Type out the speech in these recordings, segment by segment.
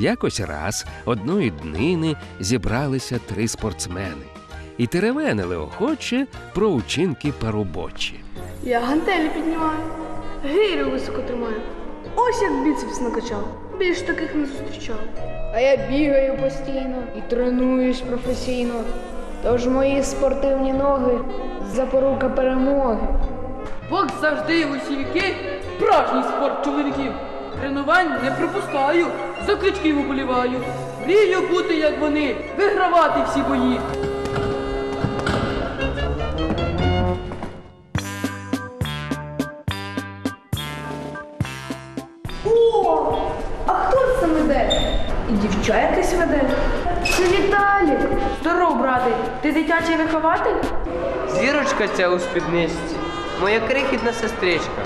Якось раз одної днини зібралися три спортсмени і теревенили охоче про учинки парубочі. Я гантелі піднімаю, гирю високо тримаю. Ось як біцепс накачав. Більш таких не зустрічав. А я бігаю постійно і тренуюсь професійно. Тож мої спортивні ноги запорука перемоги. Бокс завжди в усі віки справжній спорт чоловіків. Тренувань не пропускаю, за кличків уболіваю. Мрію бути, як вони, вигравати всі бої. О, а хто це іде? І дівча якась веде. Це Віталік. Здоров, брате, ти дитячий вихователь? Зірочка ця у спідничці, моя крихітна сестричка.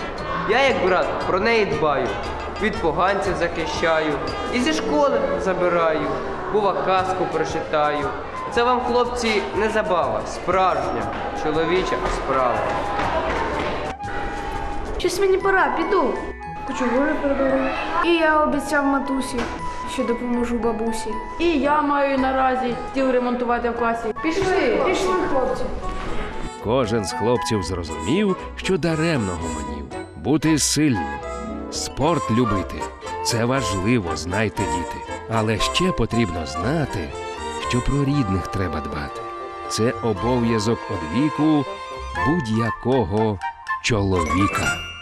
Я, як брат, про неї дбаю, від поганців захищаю, і зі школи забираю, бува казку прочитаю. Це вам, хлопці, не забава, справжня чоловіча справа. Щось мені пора, піду. Кучугури передаю. І я обіцяв матусі, що допоможу бабусі. І я маю наразі стіл ремонтувати в класі. Пішли! Пішли, хлопці. Кожен з хлопців зрозумів, що даремно гомонів. Бути сильним, спорт любити це важливо, знайте, діти. Але ще потрібно знати, що про рідних треба дбати. Це обов'язок одвіку будь-якого чоловіка.